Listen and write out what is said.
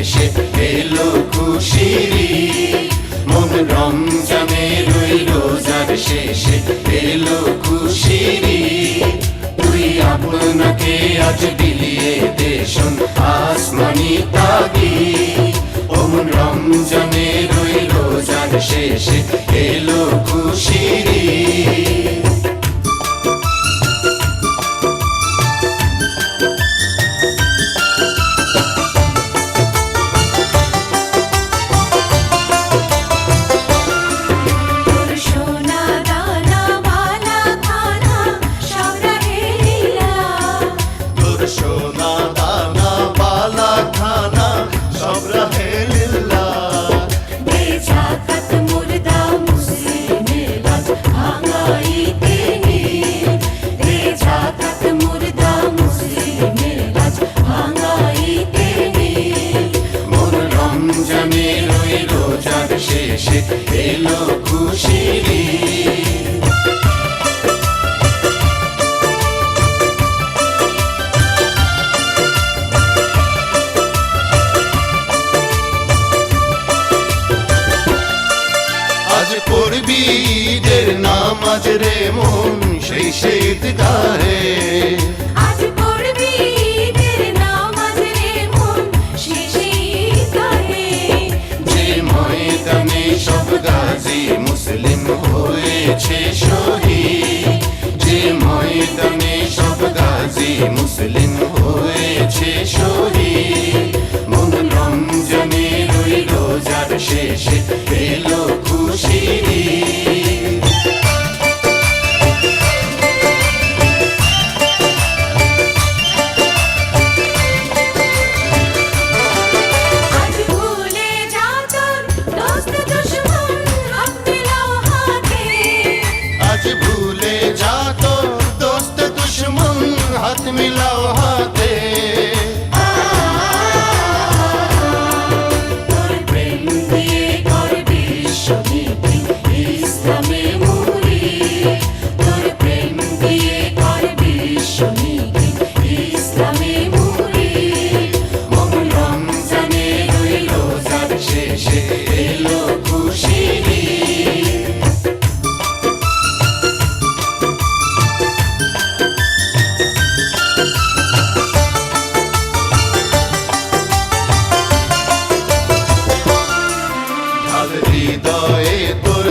শেষে এলো খুশিরি মন রমজানের ওই রোজার শেষে এলো খুশিরি তুই আপনাকে আজ বিলিয়ে দেশন আসমানি তাগি ওমন রমজানের ওই রোজার শেষে এলো খুশিরি শেষে এলো খুশিরি আজ পড়বি ঈদের নামাজ রে মন সেই সেই গায়ে মুসলিম হয়েছে শহীদ। মন রমজানের রইল যার শেষে মিলাও লাল হৃদয়ে তোর